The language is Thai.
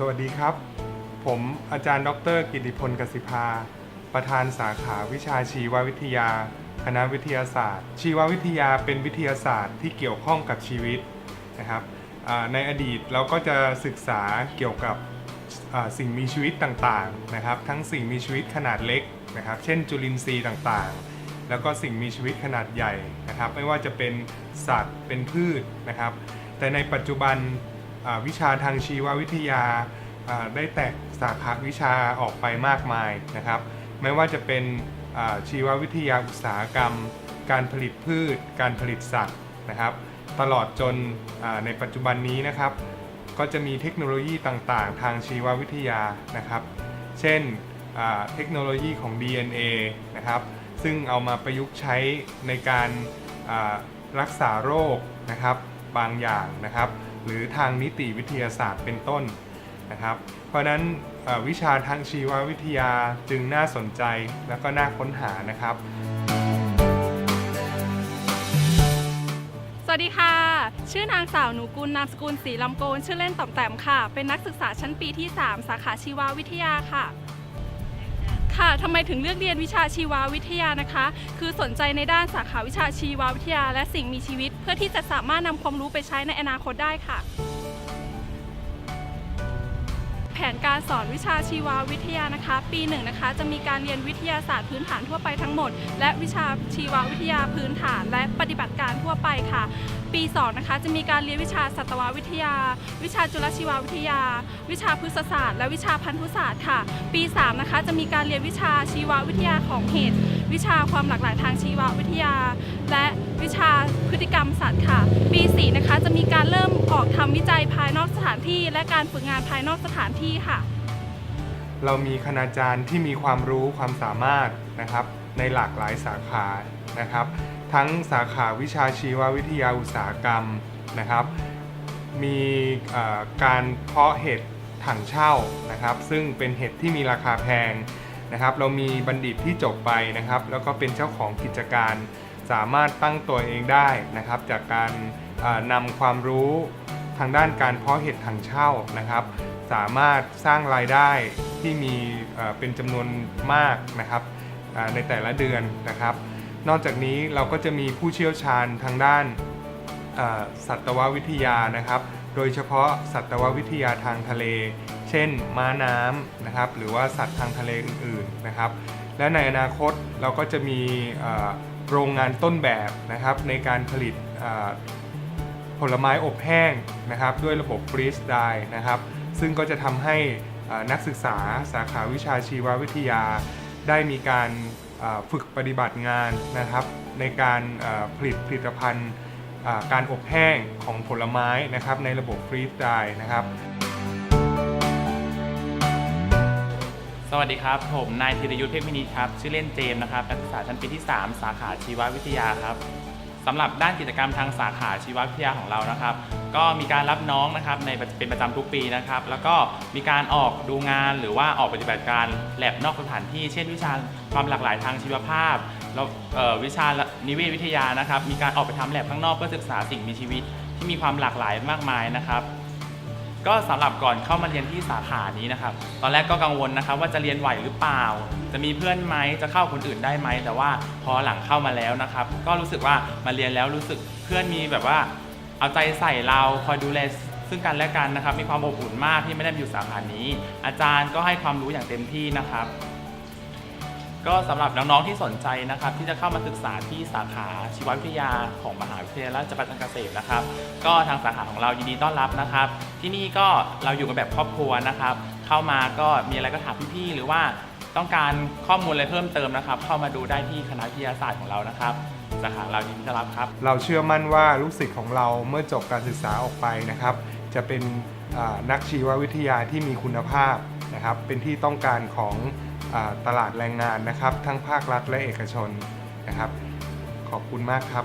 สวัสดีครับ ผมอาจารย์ ดร กิติพลกสิภา ประธานสาขาวิชาชีววิทยา คณะวิทยาศาสตร์ ชีววิทยาเป็นวิทยาศาสตร์ที่เกี่ยวข้องกับชีวิตนะครับในอดีตเราก็จะศึกษาเกี่ยวกับสิ่งมีชีวิตต่างๆนะครับ ทั้งสิ่งมีชีวิตขนาดเล็กนะครับ เช่นจุลินทรีย์ต่างๆ แล้วก็สิ่งมีชีวิตขนาดใหญ่นะครับ ไม่ว่าจะเป็นสัตว์เป็นพืชนะครับ แต่ในปัจจุบันวิชาทางชีววิทยา ได้แตกสาขาวิชาออกไปมากมายนะครับ ไม่ว่าจะเป็นชีววิทยาอุตสาหกรรม การผลิตพืช การผลิตสัตว์นะครับ ตลอดจนในปัจจุบันนี้นะครับ ก็จะมีเทคโนโลยีต่างๆ ทางชีววิทยานะครับ เช่นเทคโนโลยีของ DNA นะครับ ซึ่งเอามาประยุกต์ใช้ในการรักษาโรคนะครับบางอย่างนะครับ หรือทางนิติวิทยาศาสตร์เป็นต้น นะครับ เพราะนั้นวิชาทางชีววิทยาจึงน่าสนใจและก็น่าค้นหานะครับ สวัสดีค่ะ ชื่อนางสาวหนูกุลนามสกุลศรีลำโกน ชื่อเล่นต่อมแต้มค่ะ เป็นนักศึกษาชั้นปีที่ 3 สาขาชีววิทยาค่ะค่ะทำไมถึงเลือกเรียนวิชาชีววิทยานะคะ คือสนใจในด้านสาขาวิชาชีววิทยา และสิ่งมีชีวิต เพื่อที่จะสามารถนำความรู้ไปใช้ในอนาคตได้ค่ะ แผนการสอนวิชาชีววิทยานะคะ ปีหนึ่งนะคะจะมีการเรียนวิทยาศาสตร์พื้นฐานทั่วไปทั้งหมด และวิชาชีววิทยาพื้นฐาน และปฏิบัติการทั่วไปค่ะ ปี2นะคะจะมีการเรียนวิชาสัตววิทยา วิชาจุลชีววิทยา วิชาพฤกษศาสตร์ และวิชาพันธุศาสตร์ค่ะ ปี3นะคะจะมีการเรียนวิชาชีววิทยาของเหตุ วิชาความหลากหลายทางชีววิทยา และวิชาพฤติกรรมสัตว์ค่ะ ปี4นะคะจะมีการเริ่มออกทำวิจัย ที่และการฝึกงานภายนอกสถานที่ค่ะ เรามีคณาจารย์ที่มีความรู้ความสามารถนะครับ ในหลากหลายสาขานะครับ ทั้งสาขาวิชาชีววิทยาอุตสาหกรรมนะครับ มีการเพาะเห็ดถังเช่านะครับ ซึ่งเป็นเห็ดที่มีราคาแพงนะครับ เรามีบัณฑิตที่จบไปนะครับ แล้วก็เป็นเจ้าของกิจการสามารถตั้งตัวเองได้นะครับ จากการนำความรู้ ทางด้านการเพาะเห็ดถังเช่านะครับ สามารถสร้างรายได้ที่มีเป็นจำนวนมากนะครับในแต่ละเดือนนะครับ นอกจากนี้เราก็จะมีผู้เชี่ยวชาญทางด้านสัตววิทยานะครับ โดยเฉพาะสัตววิทยาทางทะเล เช่น ม้าน้ำนะครับ หรือว่าสัตว์ทางทะเลอื่นๆนะครับ และในอนาคตเราก็จะมีโรงงานต้นแบบนะครับในการผลิต ผลไม้อบแห้งนะครับ ด้วยระบบฟรีสไ r ์นะครับ ซึ่งก็จะทำให้นักศึกษาสาขาวิชาชีววิทยา ได้มีการฝึกปฏิบัติงานนะครับ ในการผลิตผลิตภัณฑ์การอบแห้งของผลไม้นะครับ ในระบบฟรีสไ r ์นะครับ สวัสดีครับ ผมนายธีรยุทธเทพมินิจครับ ชื่อเล่นเจมส์นะครับนักศึกษาชั้นปีที่ 3 สาขาชีววิทยาครับ สำหรับด้านกิจกรรมทางสาขาชีววิทยาของเรานะครับ ก็มีการรับน้องนะครับในเป็นประจำทุกปีนะครับ แล้วก็มีการออกดูงานหรือว่าออกปฏิบัติการแลบนอกสถานที่ เช่น วิชาความหลากหลายทางชีวภาพแล้ววิชานิเวศวิทยานะครับ มีการออกไปทำแลบข้างนอกเพื่อศึกษาสิ่งมีชีวิตที่มีความหลากหลายมากมายนะครับ ก็สำหรับก่อนเข้ามาเรียนที่สาขานี้นะครับ ตอนแรกก็กังวลนะครับ ว่าจะเรียนไหวหรือเปล่า จะมีเพื่อนไหมจะเข้าคนอื่นได้ไหม แต่ว่าพอหลังเข้ามาแล้วนะครับ ก็รู้สึกว่ามาเรียนแล้วรู้สึกเพื่อนมีแบบว่าเอาใจใส่เราคอยดูแลซึ่งกันและกันนะครับ มีความอบอุ่นมากที่ไม่ได้อยู่สาขานี้ อาจารย์ก็ให้ความรู้อย่างเต็มที่นะครับ ก็สำหรับน้องๆที่สนใจนะครับ ที่จะเข้ามาศึกษาที่สาขาชีววิทยาของมหาวิทยาลัยราชภัฏเกษตรนะครับ ก็ทางสาขาของเรายินดีต้อนรับนะครับ ที่นี่ก็เราอยู่กันแบบครอบครัวนะครับ เข้ามาก็มีอะไรก็ถามพี่ๆหรือว่าต้องการข้อมูลอะไรเพิ่มเติมนะครับ เข้ามาดูได้ที่คณะวิทยาศาสตร์ของเรานะครับ สาขาเรายินดีต้อนรับครับ เราเชื่อมั่นว่าลูกศิษย์ของเราเมื่อจบการศึกษาออกไปนะครับ จะเป็นอ่านักชีววิทยาที่มีคุณภาพนะครับ เป็นที่ต้องการของ ตลาดแรงงานนะครับ ทั้งภาครัฐและเอกชนนะครับ ขอบคุณมากครับ